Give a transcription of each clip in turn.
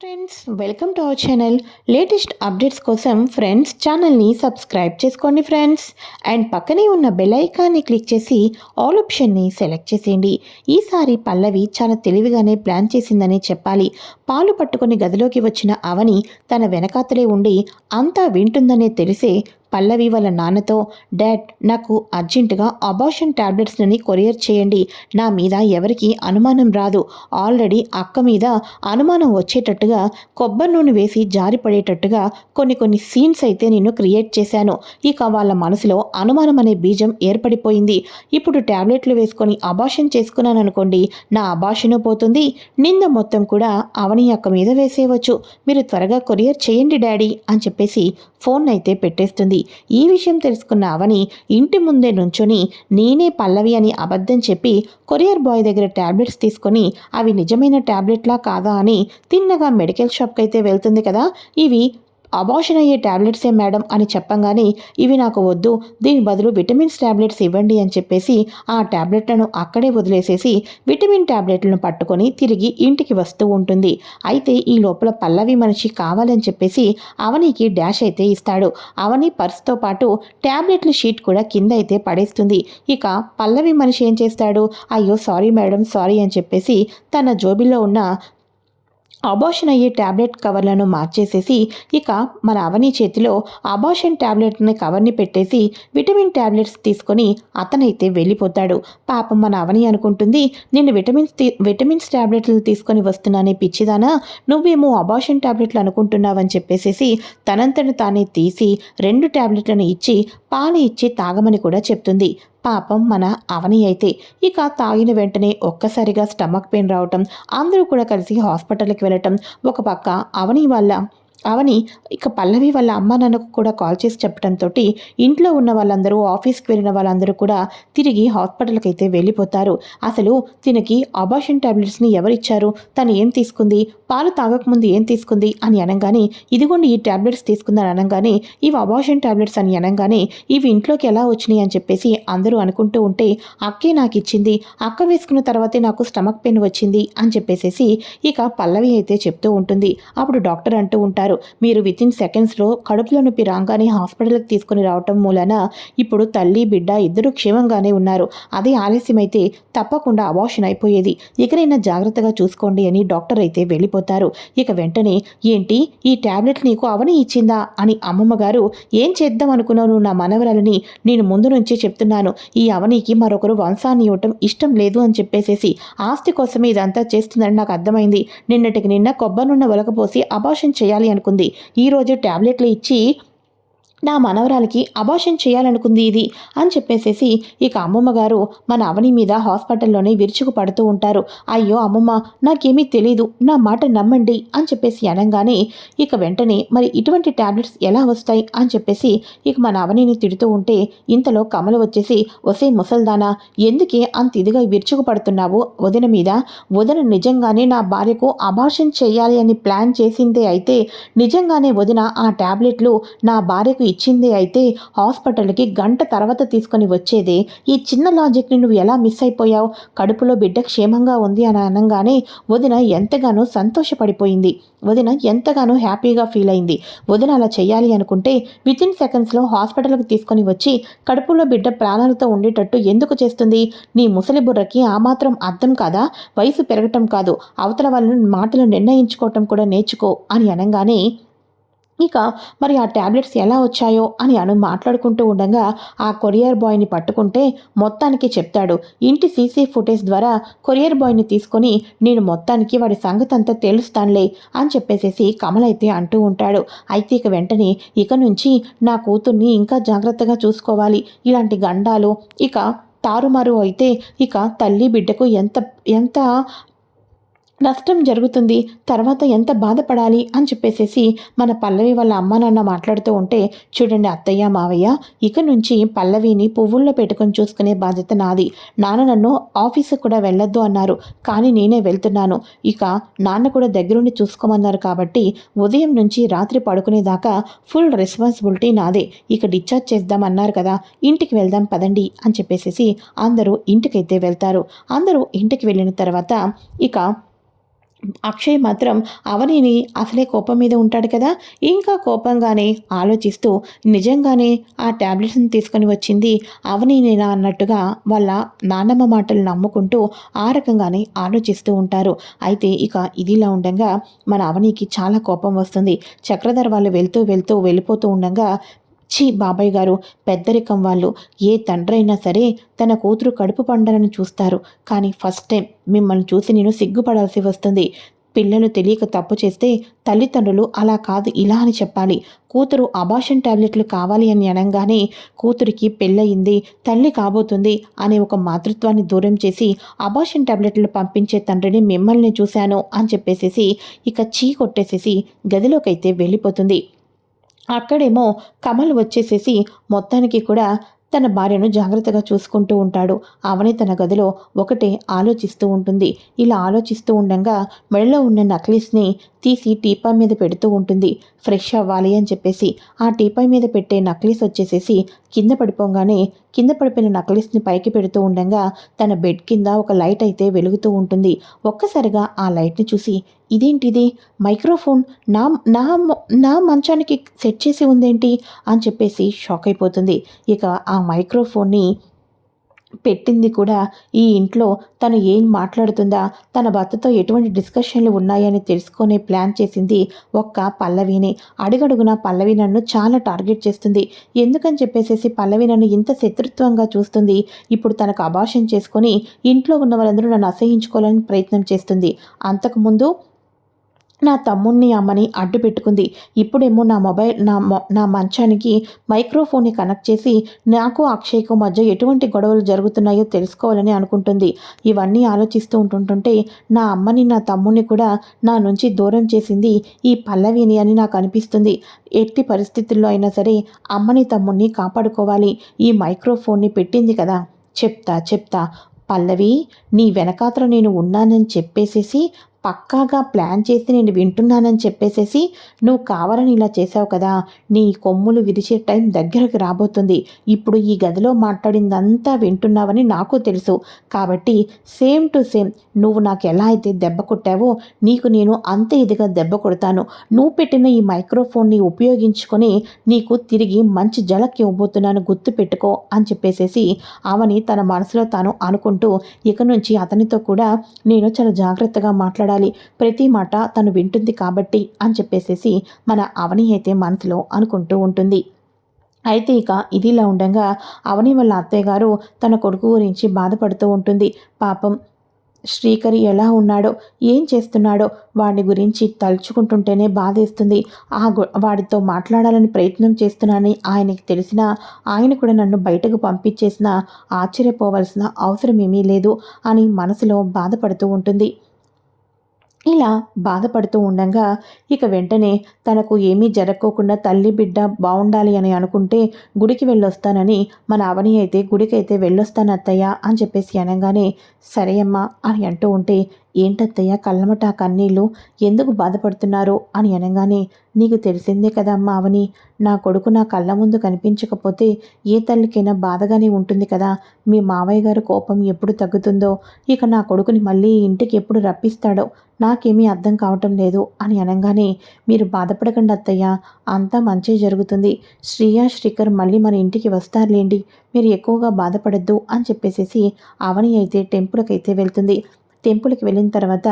Friends welcome to our channel latest updates కోసం friends ఛానల్ని subscribe చేసుకోండి ఫ్రెండ్స్ అండ్ పక్కనే ఉన్న బెల్ ఐకాన్ని క్లిక్ చేసి ఆల్ ఆప్షన్ని సెలెక్ట్ చేసేయండి ఈసారి పల్లవి చాలా తెలివిగానే ప్లాన్ చేసిందని చెప్పాలి పాలు పట్టుకొని గదిలోకి వచ్చిన అవని తన వెనకాతలే ఉండి అంతా వింటుందనే తెలిసే పల్లవి వాళ్ళ నాన్నతో డాడ్ నాకు అర్జెంటుగా అబార్షన్ ట్యాబ్లెట్స్ని కొరియర్ చేయండి. నా మీద ఎవరికి అనుమానం రాదు. ఆల్రెడీ అక్క మీద అనుమానం వచ్చేటట్టుగా కొబ్బరి నూనె వేసి జారిపడేటట్టుగా కొన్ని కొన్ని సీన్స్ అయితే నేను క్రియేట్ చేశాను. ఇక వాళ్ళ మనసులో అనుమానం అనే బీజం ఏర్పడిపోయింది. ఇప్పుడు ట్యాబ్లెట్లు వేసుకొని అబార్షన్ చేసుకున్నాను అనుకోండి నా అబార్షను పోతుంది. నింద మొత్తం కూడా అవని అక్క మీద వేసేయవచ్చు. మీరు త్వరగా కొరియర్ చేయండి డాడీ అని చెప్పేసి ఫోన్ అయితే పెట్టేస్తుంది. ఈ విషయం తెలుసుకున్న అవని ఇంటి ముందే నుంచొని నేనే పల్లవి అని అబద్ధం చెప్పి కొరియర్ బాయ్ దగ్గర ట్యాబ్లెట్స్ తీసుకొని అవి నిజమైన ట్యాబ్లెట్లా కాదా అని తిన్నగా మెడికల్ షాప్కి అయితే వెళ్తుంది కదా ఇవి అబార్షన్ అయ్యే ట్యాబ్లెట్సే మేడం అని చెప్పంగానే ఇవి నాకు వద్దు. దీని బదులు విటమిన్స్ ట్యాబ్లెట్స్ ఇవ్వండి అని చెప్పేసి ఆ ట్యాబ్లెట్లను అక్కడే వదిలేసేసి విటమిన్ ట్యాబ్లెట్లను పట్టుకొని తిరిగి ఇంటికి వస్తూ ఉంటుంది. అయితే ఈ లోపల పల్లవి మనిషి కావాలని చెప్పేసి అవనికి డాష్ అయితే ఇస్తాడు. అవని పర్స్తో పాటు ట్యాబ్లెట్ల షీట్ కూడా కింద అయితే పడేస్తుంది. ఇక పల్లవి మనిషి ఏం చేస్తాడు? అయ్యో సారీ మేడం సారీ అని చెప్పేసి తన జోబిలో ఉన్న అబార్షన్ అయ్యే ట్యాబ్లెట్ కవర్లను మార్చేసేసి ఇక మన అవని చేతిలో అబార్షన్ ట్యాబ్లెట్ని కవర్ని పెట్టేసి విటమిన్ ట్యాబ్లెట్స్ తీసుకొని అతనైతే వెళ్ళిపోతాడు. పాపం మన అవని అనుకుంటుంది నేను విటమిన్స్ విటమిన్స్ ట్యాబ్లెట్లు తీసుకొని వస్తున్నానే పిచ్చిదానా? నువ్వేమో అబార్షన్ ట్యాబ్లెట్లు అనుకుంటున్నావని చెప్పేసేసి తనంతను తానే తీసి రెండు ట్యాబ్లెట్లను ఇచ్చి పాలు ఇచ్చి తాగమని కూడా చెప్తుంది. పాపం మన అవని అయితే. ఇక తాగిన వెంటనే ఒక్కసారిగా స్టమక్ పెయిన్ రావటం అందరూ కూడా కలిసి హాస్పిటల్కి వెళ్ళటం ఒక పక్క అవని వల్ల అవని ఇక పల్లవి వాళ్ళ అమ్మ నాన్నకు కూడా కాల్ చేసి చెప్పడంతో ఇంట్లో ఉన్న వాళ్ళందరూ ఆఫీస్కి వెళ్ళిన వాళ్ళందరూ కూడా తిరిగి హాస్పిటల్కి అయితే వెళ్ళిపోతారు. అసలు తినకి అబాషన్ టాబ్లెట్స్ని ఎవరిచ్చారు? తను ఏం తీసుకుంది? పాలు తాగకముందు ఏం తీసుకుంది? అని అనగానే ఇదిగోండి ఈ టాబ్లెట్స్ తీసుకుందని అనగానే ఇవి అబాషన్ టాబ్లెట్స్ అని అనగానే ఇవి ఇంట్లోకి ఎలా వచ్చినాయి అని చెప్పేసి అందరూ అనుకుంటూ ఉంటే అక్కే నాకు ఇచ్చింది అక్క వేసుకున్న తర్వాతే నాకు స్టమక్ పెయిన్ వచ్చింది అని చెప్పేసేసి ఇక పల్లవి అయితే చెప్తూ ఉంటుంది. అప్పుడు డాక్టర్ అంటూ ఉంటారు మీరు విత్ ఇన్ సెకండ్స్లో కడుపులో నొప్పి రాగానే హాస్పిటల్కి తీసుకుని రావటం మూలన ఇప్పుడు తల్లి బిడ్డ ఇద్దరు క్షేమంగానే ఉన్నారు. అదే ఆలస్యమైతే తప్పకుండా అబార్షన్ అయిపోయేది. ఇకనైనా జాగ్రత్తగా చూసుకోండి అని డాక్టర్ అయితే వెళ్ళిపోతారు. ఇక వెంటనే ఏంటి? ఈ టాబ్లెట్ నీకు అవని ఇచ్చిందా? అని అమ్మమ్మ గారు ఏం చేద్దాం అనుకున్నాను నా మనవరాలని? నేను ముందు నుంచే చెప్తున్నాను. ఈ అవనికి మరొకరు వంశాన్ని ఇవ్వటం ఇష్టం లేదు అని చెప్పేసేసి ఆస్తి కోసమే ఇదంతా చేస్తుందని నాకు అర్థమైంది. నిన్నటికి నిన్న కొబ్బరినున్న ఒలకపోసి అబార్షన్ చేయాలి అనుకుంది. ఈరోజు ట్యాబ్లెట్లు ఇచ్చి నా మనవరాలికి అబార్షన్ చేయాలనుకుంది ఇది అని చెప్పేసేసి ఇక అమ్మమ్మ గారు మన అవని మీద హాస్పిటల్లోనే విరుచుకు పడుతూ ఉంటారు. అయ్యో అమ్మమ్మ నాకేమీ తెలీదు నా మాట నమ్మండి అని చెప్పేసి అనగానే ఇక వెంటనే మరి ఇటువంటి ట్యాబ్లెట్స్ ఎలా వస్తాయి అని చెప్పేసి ఇక మన అవనిని తిడుతూ ఉంటే ఇంతలో కమలు వచ్చేసి ఒసే ముసల్దానా ఎందుకే అంత ఇదిగా విరుచుకు పడుతున్నావు వదిన మీద? వదిన నిజంగానే నా భార్యకు అబార్షన్ చేయాలి అని ప్లాన్ చేసిందే అయితే నిజంగానే వదిన ఆ ట్యాబ్లెట్లు నా భార్యకు ఇచ్చిందే అయితే హాస్పిటల్కి గంట తర్వాత తీసుకొని వచ్చేదే. ఈ చిన్న లాజిక్ని నువ్వు ఎలా మిస్ అయిపోయావు? కడుపులో బిడ్డ క్షేమంగా ఉంది అని అనగానే వదిన ఎంతగానో సంతోషపడిపోయింది. వదిన ఎంతగానో హ్యాపీగా ఫీల్ అయింది. వదిన అలా చేయాలి అనుకుంటే విత్ ఇన్ సెకండ్స్లో హాస్పిటల్కి తీసుకొని వచ్చి కడుపులో బిడ్డ ప్రాణాలతో ఉండేటట్టు ఎందుకు చేస్తుంది? నీ ముసలి బుర్రకి ఆ మాత్రం అర్థం కాదా? వయసు పెరగటం కాదు. అవతల వాళ్ళని మాటలు నిర్ణయించుకోవటం కూడా నేర్చుకో అని అనగానే ఇక మరి ఆ ట్యాబ్లెట్స్ ఎలా వచ్చాయో అని అను మాట్లాడుకుంటూ ఉండగా ఆ కొరియర్ బాయ్ని పట్టుకుంటే మొత్తానికి చెప్తాడు. ఇంటి సీసీ ఫుటేజ్ ద్వారా కొరియర్ బాయ్ని తీసుకొని నేను మొత్తానికి వాడి సంగతి అంతా తెలుస్తానులే అని చెప్పేసేసి కమల్ అయితే అంటూ ఉంటాడు. అయితే ఇక వెంటనే ఇక నుంచి నా కూతుర్ని ఇంకా జాగ్రత్తగా చూసుకోవాలి. ఇలాంటి గండాలు ఇక తారుమారు అయితే ఇక తల్లి బిడ్డకు ఎంత ఎంత నష్టం జరుగుతుంది తర్వాత ఎంత బాధపడాలి అని చెప్పేసేసి మన పల్లవి వాళ్ళ అమ్మ నాన్న మాట్లాడుతూ ఉంటే చూడండి అత్తయ్య మావయ్య ఇక నుంచి పల్లవిని పువ్వుల్లో పెట్టుకొని చూసుకునే బాధ్యత నాది. నాన్న నన్ను ఆఫీసు కూడా వెళ్ళొద్దు అన్నారు కానీ నేనే వెళ్తున్నాను. ఇక నాన్న కూడా దగ్గరుండి చూసుకోమన్నారు కాబట్టి ఉదయం నుంచి రాత్రి పడుకునేదాకా ఫుల్ రెస్పాన్సిబిలిటీ నాదే. ఇక డిశ్చార్జ్ చేద్దామన్నారు కదా ఇంటికి వెళ్దాం పదండి అని చెప్పేసేసి అందరూ ఇంటికైతే వెళ్తారు. అందరూ ఇంటికి వెళ్ళిన తర్వాత ఇక అక్షయ్ మాత్రం అవనిని అసలే కోపం మీద ఉంటాడు కదా? ఇంకా కోపంగానే ఆలోచిస్తూ నిజంగానే ఆ ట్యాబ్లెట్స్ని తీసుకొని వచ్చింది అవనినేనా అన్నట్టుగా వాళ్ళ నాన్నమ్మ మాటలు నమ్ముకుంటూ ఆ రకంగానే ఆలోచిస్తూ ఉంటారు. అయితే ఇక ఇదిలా ఉండగా మన అవనికి చాలా కోపం వస్తుంది. చక్రధర్ వాళ్ళు వెళ్తూ వెళ్తూ వెళ్ళిపోతూ ఉండగా ఛీ బాబాయ్ గారు పెద్దరికం వాళ్ళు. ఏ తండ్రి అయినా సరే తన కూతురు కడుపు పండాలని చూస్తారు. కానీ ఫస్ట్ టైం మిమ్మల్ని చూసి నేను సిగ్గుపడాల్సి వస్తుంది. పిల్లలు తెలియక తప్పు చేస్తే తల్లిదండ్రులు అలా కాదు ఇలా అని చెప్పాలి. కూతురు అబాషన్ టాబ్లెట్లు కావాలి అని అనగానే కూతురికి పెళ్ళయింది తల్లి కాబోతుంది అనే ఒక మాతృత్వాన్ని దూరం చేసి అబాషన్ టాబ్లెట్లు పంపించే తండ్రిని మిమ్మల్ని చూశాను అని చెప్పేసేసి ఇక చీ కొట్టేసేసి గదిలోకైతే వెళ్ళిపోతుంది. అక్కడేమో కమల్ వచ్చేసేసి మొత్తానికి కూడా తన భార్యను జాగ్రత్తగా చూసుకుంటూ ఉంటాడు. అవని తన గదిలో ఒకటే ఆలోచిస్తూ ఉంటుంది. ఇలా ఆలోచిస్తూ ఉండగా మెడలో ఉన్న నక్లీస్ని తీసి టీపా మీద పెడుతూ ఉంటుంది. ఫ్రెష్ అవ్వాలి అని చెప్పేసి ఆ టీపాయ్ మీద పెట్టే నక్లీస్ వచ్చేసేసి కింద పడిపోగానే కింద పడిపోయిన నక్లీస్ని పైకి పెడుతూ ఉండగా తన బెడ్ కింద ఒక లైట్ అయితే వెలుగుతూ ఉంటుంది. ఒక్కసారిగా ఆ లైట్ని చూసి ఇదేంటిది? మైక్రోఫోన్ నా నా నా మంచానికి సెట్ చేసి ఉందేంటి? అని చెప్పేసి షాక్ అయిపోతుంది. ఇక ఆ మైక్రోఫోన్ని పెట్టింది కూడా ఈ ఇంట్లో తను ఏం మాట్లాడుతుందా తన భర్తతో ఎటువంటి డిస్కషన్లు ఉన్నాయని తెలుసుకునే ప్లాన్ చేసింది ఒక్క పల్లవిని. అడుగడుగున పల్లవి నన్ను చాలా టార్గెట్ చేస్తుంది. ఎందుకని చెప్పేసేసి పల్లవి నన్ను ఇంత శత్రుత్వంగా చూస్తుంది? ఇప్పుడు తనకు అభాషం చేసుకొని ఇంట్లో ఉన్న వాళ్ళందరూ నన్ను అసహించుకోవాలని ప్రయత్నం చేస్తుంది. అంతకుముందు నా తమ్ముణ్ణి అమ్మని అడ్డు పెట్టుకుంది. ఇప్పుడేమో నా మొబైల్ నా నా మంచానికి మైక్రోఫోన్ని కనెక్ట్ చేసి నాకు అక్షయ్కు మధ్య ఎటువంటి గొడవలు జరుగుతున్నాయో తెలుసుకోవాలని అనుకుంటుంది. ఇవన్నీ ఆలోచిస్తూ ఉంటుంటుంటే నా అమ్మని నా తమ్ముణ్ణి కూడా నా నుంచి దూరం చేసింది ఈ పల్లవిని అని నాకు అనిపిస్తుంది. ఎట్టి పరిస్థితుల్లో అయినా సరే అమ్మని తమ్ముణ్ణి కాపాడుకోవాలి. ఈ మైక్రోఫోన్ని పెట్టింది కదా. చెప్తా చెప్తా. పల్లవి నీ వెనకాతల నేను ఉన్నానని చెప్పేసేసి పక్కాగా ప్లాన్ చేసి నేను వింటున్నానని చెప్పేసేసి నువ్వు కావాలని ఇలా చేసావు కదా నీ కొమ్ములు విరిచే టైం దగ్గరకు రాబోతుంది. ఇప్పుడు ఈ గదిలో మాట్లాడిందంతా వింటున్నావని నాకు తెలుసు. కాబట్టి సేమ్ టు సేమ్ నువ్వు నాకు ఎలా అయితే దెబ్బ కొట్టావో నీకు నేను అంత ఇదిగా దెబ్బ కొడతాను. నువ్వు పెట్టిన ఈ మైక్రోఫోన్ని ఉపయోగించుకొని నీకు తిరిగి మంచి జలకి ఇవ్వబోతున్నాను గుర్తు పెట్టుకో అని చెప్పేసేసి అవని తన మనసులో తాను అనుకుంటూ ఇక నుంచి అతనితో కూడా నేను చాలా జాగ్రత్తగా మాట్లాడాలి. ఉండాలి ప్రతి మాట తను వింటుంది కాబట్టి అని చెప్పేసేసి మన అవని అయితే మనసులో అనుకుంటూ ఉంటుంది. అయితే ఇక ఇదిలా ఉండగా అవని వాళ్ళ అత్తయ్య గారు తన కొడుకు గురించి బాధపడుతూ ఉంటుంది. పాపం శ్రీకర్ ఎలా ఉన్నాడో ఏం చేస్తున్నాడో వాడి గురించి తలుచుకుంటుంటేనే బాధేస్తుంది. ఆ వాడితో మాట్లాడాలని ప్రయత్నం చేస్తున్నానని ఆయనకి తెలిసినా ఆయన కూడా నన్ను బయటకు పంపించేసినా ఆశ్చర్యపోవలసిన అవసరం ఏమీ లేదు అని మనసులో బాధపడుతూ ఉంటుంది. ఇలా బాధపడుతూ ఉండగా ఇక వెంటనే తనకు ఏమీ జరగకోకుండా తల్లి బిడ్డ బాగుండాలి అని అనుకుంటే గుడికి వెళ్ళొస్తానని మన అవని అయితే గుడికి అయితే వెళ్ళొస్తాను అత్తయ్య అని చెప్పేసి అనగానే సరే అమ్మా అని అంటూ ఉంటే ఏంటత్తయ్య కళ్ళమట కన్నీళ్ళు ఎందుకు బాధపడుతున్నారు అని అనగానే నీకు తెలిసిందే కదా అమ్మ అవని నా కొడుకు నా కళ్ళ ముందు కనిపించకపోతే ఏ తల్లికైనా బాధగానే ఉంటుంది కదా. మీ మావయ్య గారు కోపం ఎప్పుడు తగ్గుతుందో ఇక నా కొడుకుని మళ్ళీ ఇంటికి ఎప్పుడు రప్పిస్తాడో నాకేమీ అర్థం కావటం లేదు అని అనగానే మీరు బాధపడకండి అత్తయ్య అంతా మంచి జరుగుతుంది. శ్రీయా శ్రీకర్ మళ్ళీ మన ఇంటికి వస్తారులేండి మీరు ఎక్కువగా బాధపడద్దు అని చెప్పేసేసి అవని అయితే టెంపుల్కి అయితే వెళ్తుంది. టెంపుల్కి వెళ్ళిన తర్వాత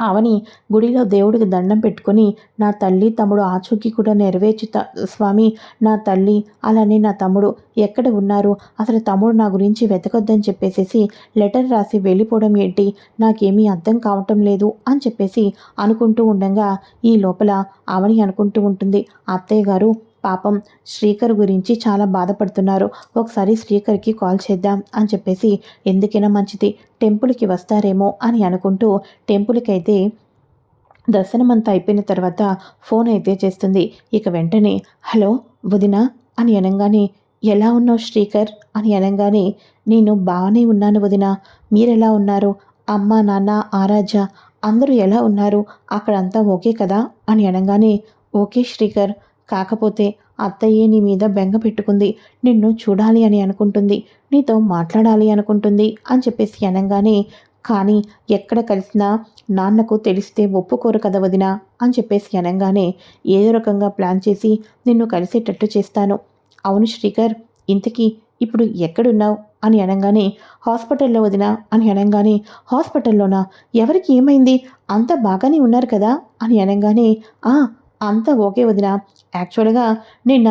అవని గుడిలో దేవుడికి దండం పెట్టుకొని నా తల్లి తమ్ముడు ఆచూకీ కూడా నెరవేర్చు స్వామి నా తల్లి అలానే నా తమ్ముడు ఎక్కడ ఉన్నారు? అసలు తమ్ముడు నా గురించి వెతకొద్దని చెప్పేసేసి లెటర్ రాసి వెళ్ళిపోవడం ఏంటి? నాకేమీ అర్థం కావటం లేదు అని చెప్పేసి అనుకుంటూ ఉండగా ఈ లోపల అవని అనుకుంటూ ఉంటుంది. అత్తయ్య గారు పాపం శ్రీకర్ గురించి చాలా బాధపడుతున్నారు. ఒకసారి శ్రీకర్కి కాల్ చేద్దాం అని చెప్పేసి ఎందుకైనా మంచిది టెంపుల్కి వస్తారేమో అని అనుకుంటూ టెంపుల్కి అయితే దర్శనం అంతా అయిపోయిన తర్వాత ఫోన్ అయితే చేస్తుంది. ఇక వెంటనే హలో వదిన అని అనగానే ఎలా ఉన్నావు శ్రీకర్? అని అనగానే నేను బాగానే ఉన్నాను వదిన. మీరెలా ఉన్నారు? అమ్మ నాన్న ఆరాధ్య అందరూ ఎలా ఉన్నారు? అక్కడంతా ఓకే కదా? అని అనగానే ఓకే శ్రీకర్. కాకపోతే అత్తయ్యే నీ మీద బెంగ పెట్టుకుంది. నిన్ను చూడాలి అని అనుకుంటుంది. నీతో మాట్లాడాలి అనుకుంటుంది అని చెప్పేసి అనగానే కానీ ఎక్కడ కలిసినా నాన్నకు తెలిస్తే ఒప్పుకోరు కదా వదిన అని చెప్పేసి అనగానే ఏదో రకంగా ప్లాన్ చేసి నిన్ను కలిసేటట్టు చేస్తాను. అవును శ్రీకర్ ఇంతకీ ఇప్పుడు ఎక్కడున్నావు? అని అనగానే హాస్పిటల్లో వదినా అని అనగానే హాస్పిటల్లోనా? ఎవరికి ఏమైంది? అంత బాగానే ఉన్నారు కదా అని అనగానే ఆ అంతా ఓకే వదిన. యాక్చువల్గా నిన్న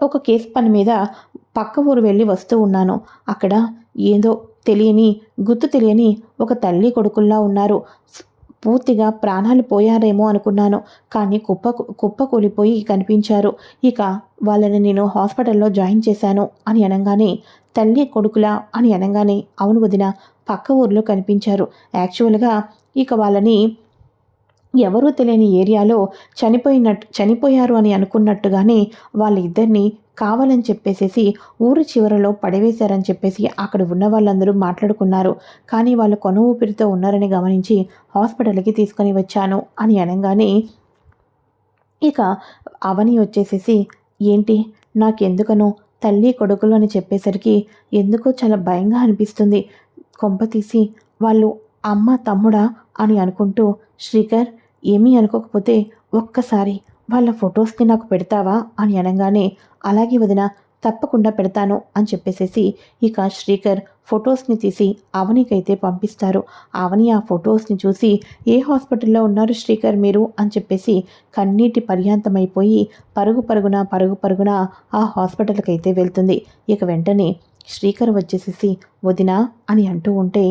ఒక కేసు పని మీద పక్క ఊరు వెళ్ళి వస్తూ ఉన్నాను. అక్కడ ఏదో తెలియని గుర్తు తెలియని ఒక తల్లి కొడుకుల్లా ఉన్నారు. పూర్తిగా ప్రాణాలు పోయారేమో అనుకున్నాను. కానీ కుప్ప కుప్ప కూలిపోయి కనిపించారు. ఇక వాళ్ళని నేను హాస్పిటల్లో జాయిన్ చేశాను అని అనగానే తల్లి కొడుకులా అని అనగానే అవును వదిన పక్క ఊర్లో కనిపించారు. యాక్చువల్గా ఇక వాళ్ళని ఎవరూ తెలియని ఏరియాలో చనిపోయినట్టు చనిపోయారు అని అనుకున్నట్టుగానే వాళ్ళిద్దరిని కావాలని చెప్పేసేసి ఊరు చివరలో పడవేశారని చెప్పేసి అక్కడ ఉన్న వాళ్ళందరూ మాట్లాడుకున్నారు. కానీ వాళ్ళు కొను ఊపిరితో ఉన్నారని గమనించి హాస్పిటల్కి తీసుకొని వచ్చాను అని అనగానే ఇక అవని వచ్చేసేసి ఏంటి? నాకెందుకనో? తల్లి కొడుకులు అని చెప్పేసరికి ఎందుకో చాలా భయంగా అనిపిస్తుంది. కొంప తీసి వాళ్ళు అమ్మ తమ్ముడా అని అనుకుంటూ శ్రీకర్ ఏమీ అనుకోకపోతే ఒక్కసారి వాళ్ళ ఫొటోస్ని నాకు పెడతావా అని అనగానే అలాగే వదిన తప్పకుండా పెడతాను అని చెప్పేసేసి ఇక శ్రీకర్ ఫొటోస్ని తీసి అవనికైతే పంపిస్తారు. అవని ఆ ఫొటోస్ని చూసి ఏ హాస్పిటల్లో ఉన్నారు శ్రీకర్ మీరు? అని చెప్పేసి కన్నీటి పర్యాంతమైపోయి పరుగు పరుగున పరుగు పరుగున ఆ హాస్పిటల్కి అయితే వెళ్తుంది. ఇక వెంటనే శ్రీకర్ వచ్చేసేసి వదిన అని అంటూ ఉంటే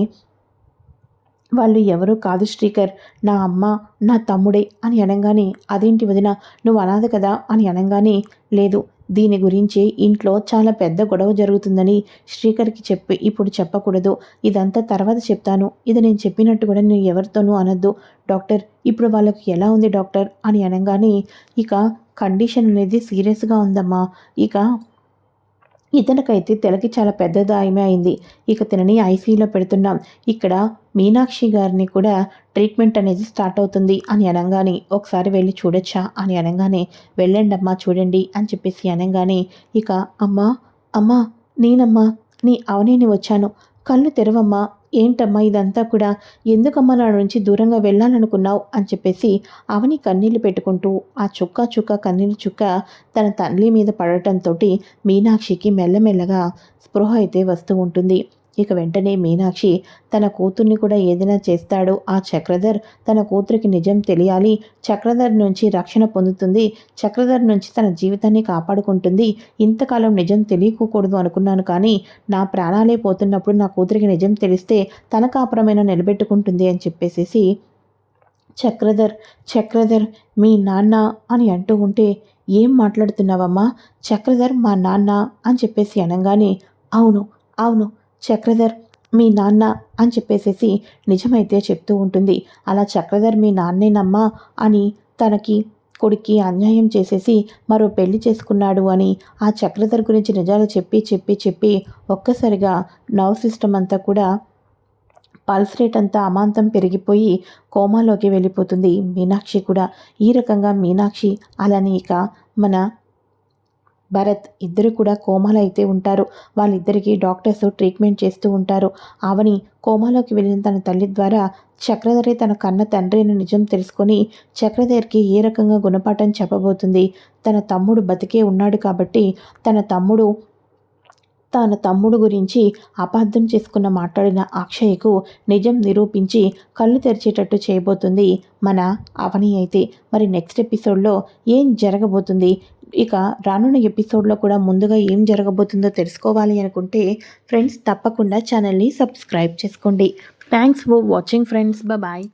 వాళ్ళు ఎవరూ కాదు శ్రీకర్. నా అమ్మ నా తమ్ముడే అని అనగానే అదేంటి వదిన నువ్వు అనాథ కదా? అని అనగానే లేదు దీని గురించి ఇంట్లో చాలా పెద్ద గొడవ జరుగుతుందని శ్రీకర్కి చెప్పి ఇప్పుడు చెప్పకూడదు. ఇదంతా తర్వాత చెప్తాను. ఇది నేను చెప్పినట్టు కూడా నేను ఎవరితోనూ అనొద్దు. డాక్టర్ ఇప్పుడు వాళ్ళకు ఎలా ఉంది డాక్టర్? అని అనగానే ఇక కండిషన్ అనేది సీరియస్గా ఉందమ్మా. ఇక ఇతనికైతే తెలకి చాలా పెద్ద దాయమే అయింది. ఇక తినని ఐసీయూలో పెడుతున్నాం. ఇక్కడ మీనాక్షి గారిని కూడా ట్రీట్మెంట్ అనేది స్టార్ట్ అవుతుంది అని అనగానే ఒకసారి వెళ్ళి చూడొచ్చా అని అనగానే వెళ్ళండి అమ్మా చూడండి అని చెప్పేసి అనగానే ఇక అమ్మా అమ్మా నేనమ్మా నీ అవనేని వచ్చాను. కళ్ళు తెరవమ్మా. ఏంటమ్మా ఇదంతా కూడా? ఎందుకమ్మా నా నుంచి దూరంగా వెళ్ళాలనుకున్నావు? అని చెప్పేసి అవని కన్నీళ్ళు పెట్టుకుంటూ ఆ చుక్క చుక్క కన్నీళ్ళు చుక్క తన తల్లి మీద పడటంతో మీనాక్షికి మెల్లమెల్లగా స్పృహ అయితే వస్తూ ఉంటుంది. ఇక వెంటనే మీనాక్షి తన కూతుర్ని కూడా ఏదైనా చేస్తాడు ఆ చక్రధర్ తన కూతురికి నిజం తెలియాలి. చక్రధర్ నుంచి రక్షణ పొందుతుంది. చక్రధర్ నుంచి తన జీవితాన్ని కాపాడుకుంటుంది. ఇంతకాలం నిజం తెలియకూడదు అనుకున్నాను కానీ నా ప్రాణాలే పోతున్నప్పుడు నా కూతురికి నిజం తెలిస్తే తన కాపురమైన నిలబెట్టుకుంటుంది అని చెప్పేసేసి చక్రధర్ చక్రధర్ మీ నాన్న అని అంటూ ఉంటే ఏం మాట్లాడుతున్నావమ్మా? చక్రధర్ మా నాన్న అని చెప్పేసి అనగానే అవును అవును చక్రధర్ మీ నాన్న అని చెప్పేసేసి నిజమైతే చెప్తూ ఉంటుంది. అలా చక్రధర్ మీ నాన్నేనమ్మా అని తనకి కొడుక్కి అన్యాయం చేసేసి మరో పెళ్ళి చేసుకున్నాడు అని ఆ చక్రధర్ గురించి నిజాలు చెప్పి చెప్పి చెప్పి ఒక్కసారిగా నవ్ సిస్టమ్ అంతా కూడా పల్స్ రేట్ అంతా అమాంతం పెరిగిపోయి కోమాలోకి వెళ్ళిపోతుంది. మీనాక్షి కూడా ఈ రకంగా మీనాక్షి అలానే ఇక మన భరత్ ఇద్దరు కూడా కోమాలో అయితే ఉంటారు. వాళ్ళిద్దరికీ డాక్టర్స్ ట్రీట్మెంట్ చేస్తూ ఉంటారు. ఆవని కోమాలోకి వెళ్ళిన తన తల్లి ద్వారా చక్రధరి తన కన్న తండ్రి అని నిజం తెలుసుకొని చక్రధరికి ఏ రకంగా గుణపాఠం చెప్పబోతుంది? తన తమ్ముడు బతికే ఉన్నాడు కాబట్టి తన తమ్ముడు తన తమ్ముడు గురించి అపార్థం చేసుకున్న మాట్లాడిన అక్షయ్కు నిజం నిరూపించి కళ్ళు తెరిచేటట్టు చేయబోతుంది మన అవని అయితే. మరి నెక్స్ట్ ఎపిసోడ్లో ఏం జరగబోతుంది? ఇక రానున్న ఎపిసోడ్లో కూడా ముందుగా ఏం జరగబోతుందో తెలుసుకోవాలి అనుకుంటే ఫ్రెండ్స్ తప్పకుండా ఛానల్ని సబ్స్క్రైబ్ చేసుకోండి. Thanks for watching friends bye